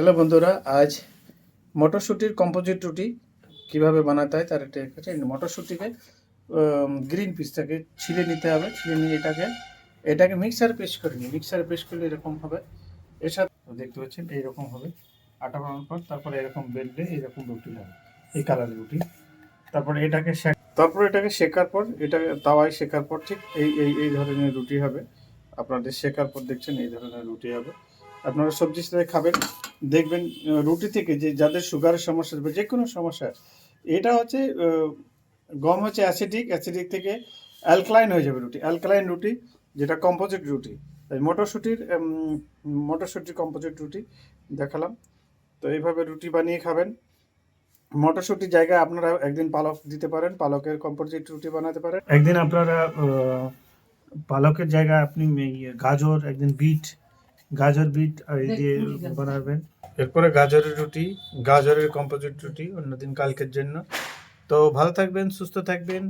Hello বন্ধুরা, আজ মটরশুঁটির composite রুটি কীভাবে বানাতে হয় তার একটা কাছে মটরশুঁটিকে গ্রিন পিসটাকে ছিলে নিতে হবে, ছিলে নিয়ে এটাকে এটাকে মিক্সার পেস্ট করে নিই। মিক্সারে পেস্ট করলে এরকম হবে। এর সাথে দেখতে পাচ্ছেন, এইরকম হবে। আটা বানানোর পর তারপরে এরকম বেললে এইরকম রুটি হবে, এই কালারের রুটি। তারপরে এটাকে তারপরে এটাকে শেকার পর এটা তাওয়ায় শেকার পর ঠিক এই এই এই ধরনের রুটি হবে। আপনাদের শেকার পর দেখছেন এই ধরনের রুটি হবে। আপনারা সবজির সাথে খাবেন। দেখবেন রুটি থেকে যে, যাদের সুগারের সমস্যা বা যে কোনো সমস্যা, এটা হচ্ছে গম হচ্ছে অ্যাসিডিক অ্যাসিডিক থেকে অ্যালকালাইন হয়ে যাবে রুটি। অ্যালকালাইন রুটি, যেটা কম্পোজিট রুটি। তাই মটরশুঁটির মটরশুঁটির কম্পোজিট রুটি দেখালাম। তো এইভাবে রুটি বানিয়ে খাবেন। মটরশুঁটির জায়গায় আপনারা একদিন পালক দিতে পারেন। পালকের কম্পোজিট রুটি বানাতে পারেন। একদিন আপনারা পালকের জায়গায় আপনি গাজর, একদিন বিট গাজর বিট আর এই দিয়ে বানাবেন। এরপরে গাজরের রুটি গাজরের কম্পোজিট রুটি অন্যদিন কালকের জন্য। তো ভালো থাকবেন সুস্থ থাকবেন।